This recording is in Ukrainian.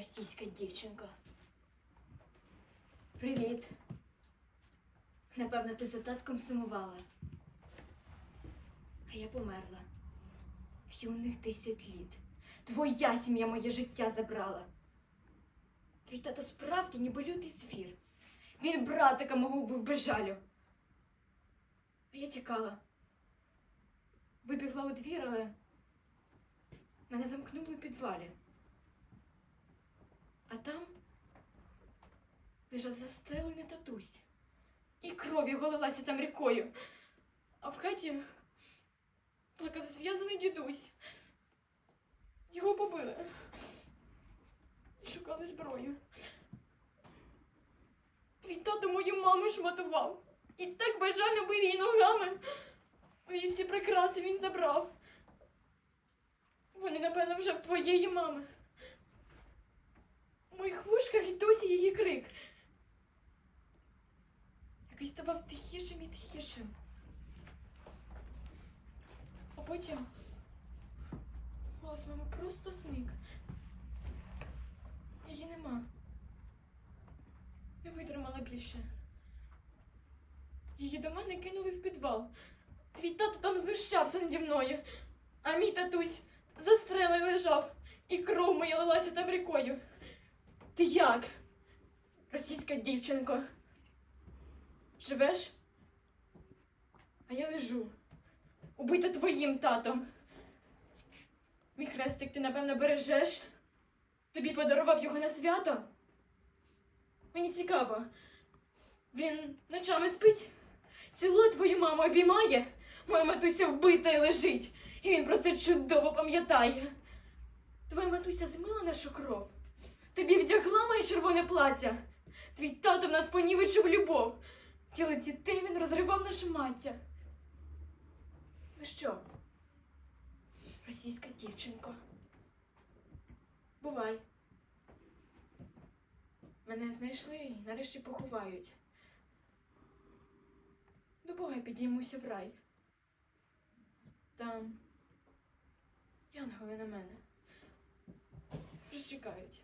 російська дівчинко. Привіт. Напевно, ти за татком сумувала. А я померла. В юних десять літ. Твоя сім'я моє життя забрала. Твій тато справді ніби лютий звір. Він братика мого убив без жалю. А я тікала. Вибігла у двір, але мене замкнули у підвалі. А там лежав застрелений татусь. І кров його лилася там рікою. А в хаті плакав зв'язаний дідусь. Його побили. І шукали зброю. Твій тато мою маму шматував. І так бажально бив її ногами. Мої всі прикраси він забрав. Вони, напевно, вже в твоєї мами. Моїх вушках і досі її крик. Який ставав тихішим і тихішим. А потім голос мами просто зник. Її нема. Не витримала більше. Її до мене кинули в підвал. Твій тато там знущався наді мною, а мій татусь застрелений лежав, і кров моя лилася там рікою. Ти як? Російська дівчинко. Живеш? А я лежу. Убита твоїм татом. Мій хрестик ти, напевно, бережеш? Тобі подарував його на свято? Мені цікаво. Він ночами спить? Цілує твою маму обіймає? Моя матуся вбита і лежить, і він про це чудово пам'ятає. Твоя матуся змила нашу кров. Тобі вдягла моє червоне плаття. Твій тато в нас понівечив любов. Тіло дітей він розривав нашу маття. Ну що, російська дівчинко? Бувай. Мене знайшли і нарешті поховають. До Бога підіймуся в рай. Там янголи на мене. Вже чекають.